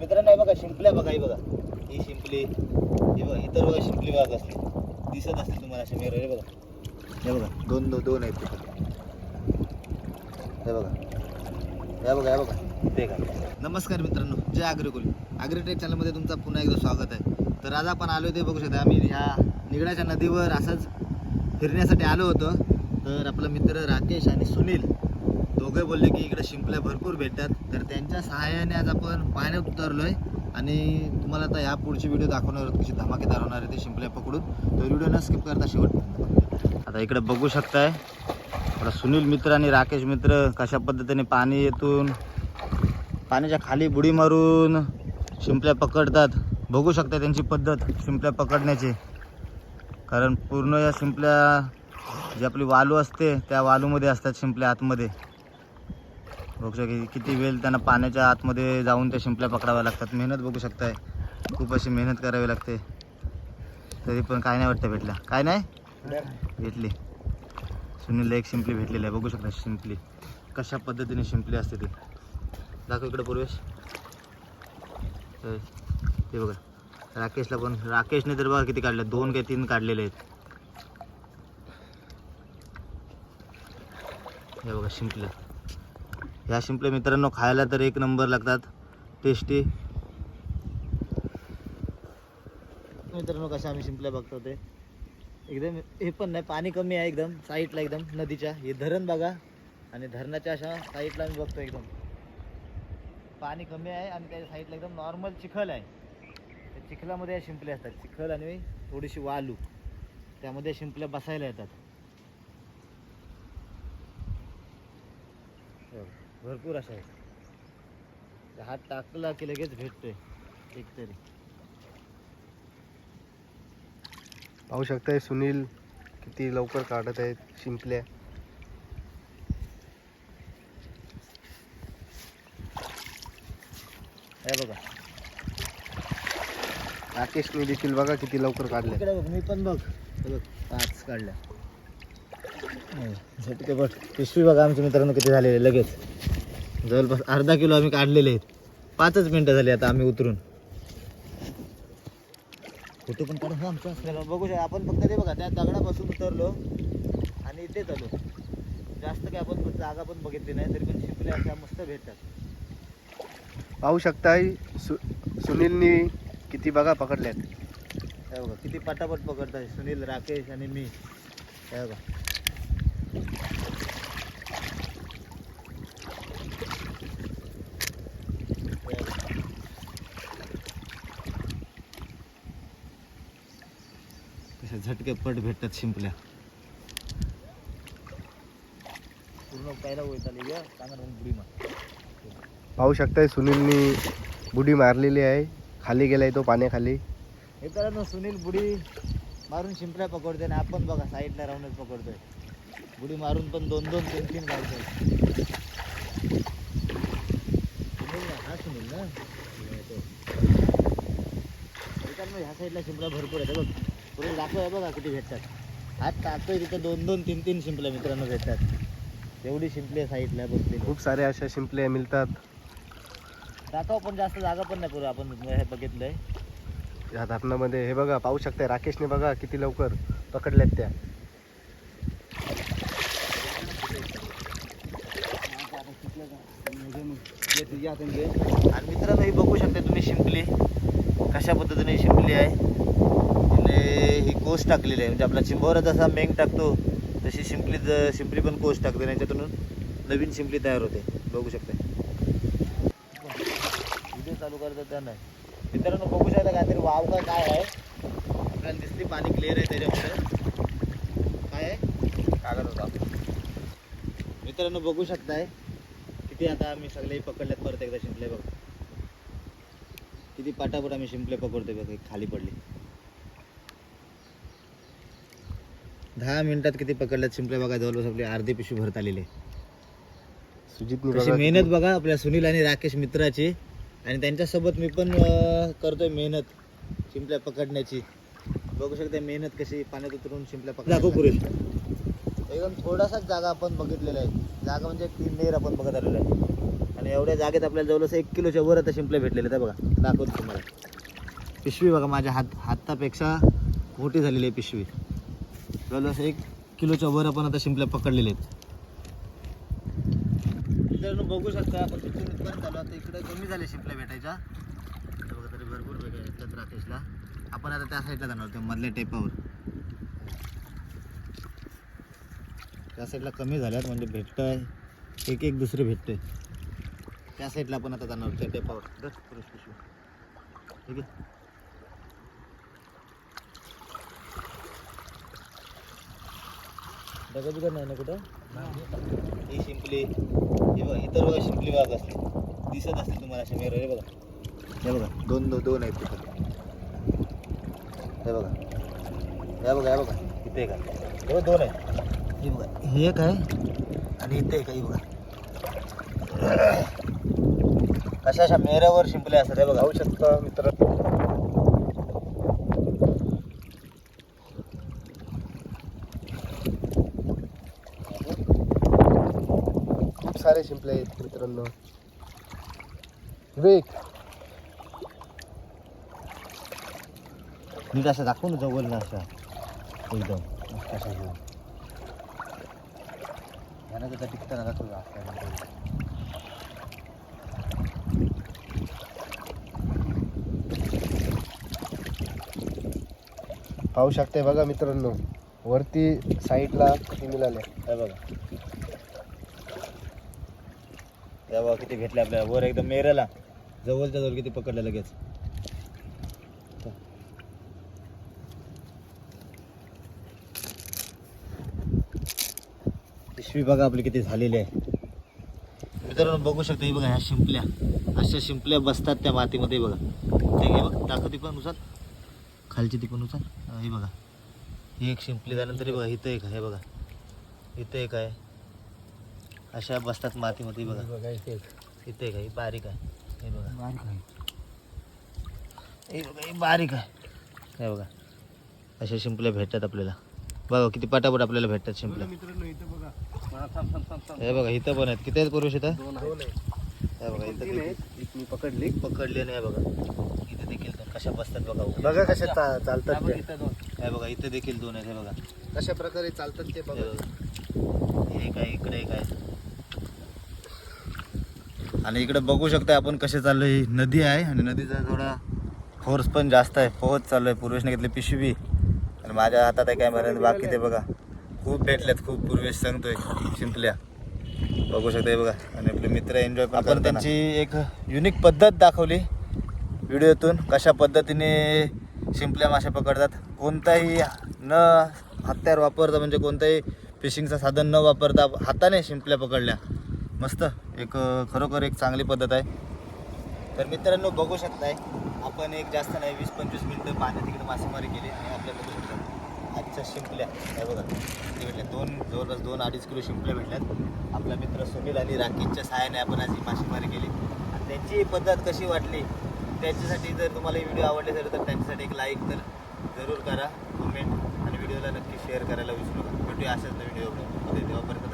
मित्रांनो बघा शिंपल्या बघा ही बघा. ही शिंपली हे बघा इतर बघा शिंपली बघा कसली दिसत असते तुम्हाला अशा मिरर बघा. हे बघा दोन दोन दोन आहेत हे बघा. हे बघा हे बघा. ते का नमस्कार मित्रांनो जय अग्रिकुल अग्रिटेक चॅनलमध्ये तुमचं पुन्हा एकदा स्वागत आहे. तर आज आपण आलो ते बघू शकता. आम्ही ह्या निगडाच्या नदीवर असंच फिरण्यासाठी आलो होतो. तर आपला मित्र राकेश आणि सुनील दोघे बोलले की इकडे शिंपल्या भरपूर भेटतात. तर त्यांच्या सहाय्याने आज आपण पाण्यात उतरलो आहे आणि तुम्हाला आता या पुढची व्हिडिओ दाखवणार आहोत कशी धमाकेदार होणार आहे ते शिंपल्या पकडून. तर व्हिडिओ न स्किप करता शेवट आता इकडे बघू शकताय. आपला सुनील मित्र आणि राकेश मित्र कशा पद्धतीने पाणी येतून पाण्याच्या खाली बुडी मारून शिंपल्या पकडतात. बघू शकता त्यांची पद्धत शिंपल्या पकडण्याची. कारण पूर्ण या शिंपल्या जी आपली वालू असते त्या वालूमध्ये असतात शिंपल्या आतमध्ये. बघू शकता किती वेळ त्यांना पाण्याच्या आतमध्ये जाऊन त्या शिंपल्या पकडाव्या लागतात. मेहनत बघू शकताय. खूप अशी मेहनत करावी लागते. तरी पण काय नाही वाटतं भेटला काय नाही? भेटली. सुनीलला एक शिंपली भेटलेली आहे. बघू शकता शिंपली. कशा पद्धतीने शिंपली असते ती. दाखव इकडे पूर्वेश. ते बघा. राकेशला पण राकेशने तर बघा किती काढले. दोन काही तीन काढलेले आहेत. हे बघा शिंपल्या ह्या शिंपल्या मित्रांनो खायला तर एक नंबर लागतात. टेस्टी मित्रांनो कशा आम्ही शिंपल्या बघतो ते. एकदम हे पण नाही पाणी कमी आहे एकदम साईडला एकदम नदीच्या. हे धरण बघा. आणि धरणाच्या अशा साईडला आम्ही बघतो एकदम. पाणी कमी आहे आणि त्या साईडला एकदम नॉर्मल चिखल आहे. त्या चिखलामध्ये या शिंपल्या असतात. चिखल आणि थोडीशी वालू. त्यामध्ये शिंपल्या बसायला येतात. हो. भरपूर अशा आहेत. ते हात टाकला की लगेच भेटतोय. एक तरी पाहू शकताय सुनील किती लवकर काढत आहेत शिंपल्या. हे बघा. राकेशने देखील बघा किती लवकर काढले. बघ मी पण बघ. हे बघ पाच काढल्या. झटके बघ. पिशवी बघा आमच्या मित्रांनो किती झालेले लगेच. जवळपास अर्धा किलो आम्ही काढलेले आहेत. पाचच मिनटं झाली आता आम्ही उतरून. फोटो पण काढून आमचा असलेला बघू शकता आपण फक्त ते बघा त्या दगडापासून उतरलो आणि इथेच आलो. जास्त काय आपण जागा पण बघितली नाही तरी पण शिंपल्या अशा मस्त भेटतात. पाहू शकताय सु सुनीलनी किती बघा पकडल्यात. हे बघा किती पटापट पकडतात सुनील राकेश आणि मी. हे बघा. झटके पट भेटतात शिंपल्या. पाहू शकताय सुनीलनी बुडी मारलेली आहे. खाली गेलाय तो पाण्याखाली. मित्रांनो सुनील बुडी मारून शिंपल्या पकडतोय आणि आपण बघा साईडला राहूनच पकडतोय. बुडी मारून पण दोन दोन तीन तीन ना हा सुनील ना? हे ह्या साईडला शिंपल्या भरपूर आहेत हे बघ. पुढे दाखव आहे बघा किती भेटतात. हात टाकतोय तिथं दोन दोन तीन तीन शिंपल्या मित्रांनो भेटतात. एवढी शिंपली साईडला बसलेली. खूप साऱ्या अशा शिंपल्या मिळतात. दाखव पण जास्त जागा पण नाही पुरं आपण हे बघितलंय. या धरणामध्ये हे बघा पाहू शकताय राकेशने बघा किती लवकर पकडल्यात त्या. आणि मित्रांनो ही बघू शकता तुम्ही शिंपली कशा पद्धतीने शिंपली आहे. तिने कोस टाकलेली आहे. म्हणजे आपला चिंबोरा जसा मेंग टाकतो तशी शिंपली ज- शिंपली पण कोश टाकते आणि नवीन शिंपली तयार होते. बघू शकता. व्हिडिओ चालू करतात त्या नाही मित्रांनो बघू शकता काहीतरी वाव का काय आहे. आपल्याला दिसते पाणी क्लिअर आहे त्याच्यामध्ये काय आहे? कागद होता. मित्रांनो बघू शकताय. किती आता आम्ही सगळे पकडल्यात परत एकदा शिंपले बघ. किती पाटापट आम्ही शिंपले पकडतोय बघ खाली पडली. दहा मिनिटात किती पकडल्यात शिंपले बघा जवळपास आपली अर्धी पिशवी भरत आलेली बघा मेहनत बघा आपल्या सुनील आणि राकेश मित्राची. आणि त्यांच्यासोबत मी पण करतोय मेहनत शिंपल्या पकडण्याची. बघू शकता मेहनत कशी पाण्यात उतरून शिंपल्या पकड दाखव पुरेश. एकदम थोडासाच जागा आपण बघितलेला आहे. जागा म्हणजे तीन नेर आपण बघत आलेलो आहे. आणि एवढ्या जागेत आपल्याला जवळपास एक किलोच्या वर आता शिंपले भेटलेले आहेत हे बघा दाखवतो तुम्हाला. पिशवी बघा माझ्या हात हातापेक्षा मोठी झालेली आहे पिशवी. जवळजवळ एक किलोच्या वर आपण आता शिंपल्या पकडलेले आहेत. मित्रांनो बघू शकता आपण तिथून इथपर्यंत आलो आता इकडे कमी झाले शिंपल्या भेटायच्या. बघा तरी भरपूर भेटायच्या राकेशला. आपण आता त्या साईडला जाणार होतो मधल्या टेपावर. त्या साईडला कमी झाल्यात म्हणजे भेटतंय. एक एक दुसरे भेटतंय. त्या साईडला आपण आता जाणार त्या टेपावर. पुरुष. ठीक आहे? डगा बिगड नाही ना कुठं? ही शिंपली हे बघा इतर बघा शिंपली बाग असते दिसत असते तुम्हाला अशा मेर हे बघा. हे बघा दोन दोन दोन आहेत तिथे. हे बघा. हे बघा हे बघा. इथे एक आहे. हे बघा दोन आहे हे बघा हे एक आहे आणि इथे एक आहे हे बघा. अशा अशा मेऱ्यावर शिंपल्या असतात हे बघा. पाहू शकता मित्र. खूप शिंपले आहेत मित्रांनो? विवेक नीट असं दाखवून ना जवळ ना अशा. एकदम. अशा घेऊन. यानं त्याचा टिकताना दाखवू आपल्याला पाहू शकताय बघा मित्रांनो. वरती साईडला किती मिळाले? काय बघा. हे किती भेटले आपल्याला वर एकदम मेरेला जवळच्या जवळ किती पकडलं लगेच? पिशवी बघा आपली किती झालेली आहे. मित्रांनो बघू शकता ही बघा ह्या शिंपल्या. अशा शिंपल्या बसतात त्या मातीमध्ये बघा. ते घे बघ दाखव ती पण उचल खालची ती पण उचल हे बघा. ही एक शिंपली झाल्यानंतर बघा इथं एक आहे बघा. इथं एक आहे. अशा बसतात मातीमध्ये बघा. बघा इथे इथे एक आहे ही बारीक आहे. हे बघा. बारीक आहे. हे बघा ही बारीक आहे. हे बघा. अशा शिंपल्या भेटतात आपल्याला. बघा किती पटापट आपल्याला भेटतात शिंपल्या. मित्रांनो इथे बघा. हे बघा इथं पण आहेत. किती आहेत पुरुष इथं? दोन आहेत. हे बघा इथं तीन आहेत. किती- एक मी पकडली. पकडले नाही बघा. इथे देखील दोन. कशा बसतात बघा. बघा कसे चा- चालतात ते हे बघा इथे देखील दोन आहेत हे बघा. कशा प्रकारे चालतात ते बघा. हे एक आहे इकडे आहे. आणि इकडे बघू शकता आपण कसे चाललोय. ही नदी आहे आणि नदीचा थोडा फोर्स पण जास्त आहे. पोहत चाललोय. पूर्वेशने घेतली पिशवी. आणि माझ्या हातात आहे काय म्हणत बाकी ते बघा. खूप भेटल्यात खूप पूर्वेश सांगतोय. शिंपल्या बघू शकता हे बघा. आणि आपले मित्र एन्जॉय पण आपण त्यांची एक युनिक पद्धत दाखवली व्हिडिओतून. कशा पद्धतीने शिंपल्या मासे पकडतात. कोणताही न हत्यार वापरता म्हणजे कोणताही फिशिंगचं साधन न वापरता हाताने शिंपल्या पकडल्या. मस्त. एक खरोखर एक चांगली पद्धत आहे. तर मित्रांनो बघू शकताय आपण एक जास्त नाही वीस पंचवीस मिनटं पाण्यात तिकडे मासेमारी केली आणि आपल्या बघू शकतात आजच्या शिंपल्या. हे बघा ते भेटल्या. दोन जवळपास दोन अडीच किलो शिंपल्या भेटल्यात. आपला मित्र सुनील आणि राकेशच्या सहाय्याने आपण आज ही मासेमारी केली. आणि त्यांची पद्धत कशी वाटली त्याच्यासाठी जर तुम्हाला व्हिडिओ आवडले असेल तर त्यांच्यासाठी एक लाईक तर जरूर करा कमेंट आणि व्हिडिओला नक्की शेअर करायला विसरू नका. भेटूया अशाच व्हिडिओ तेव्हापर्यंत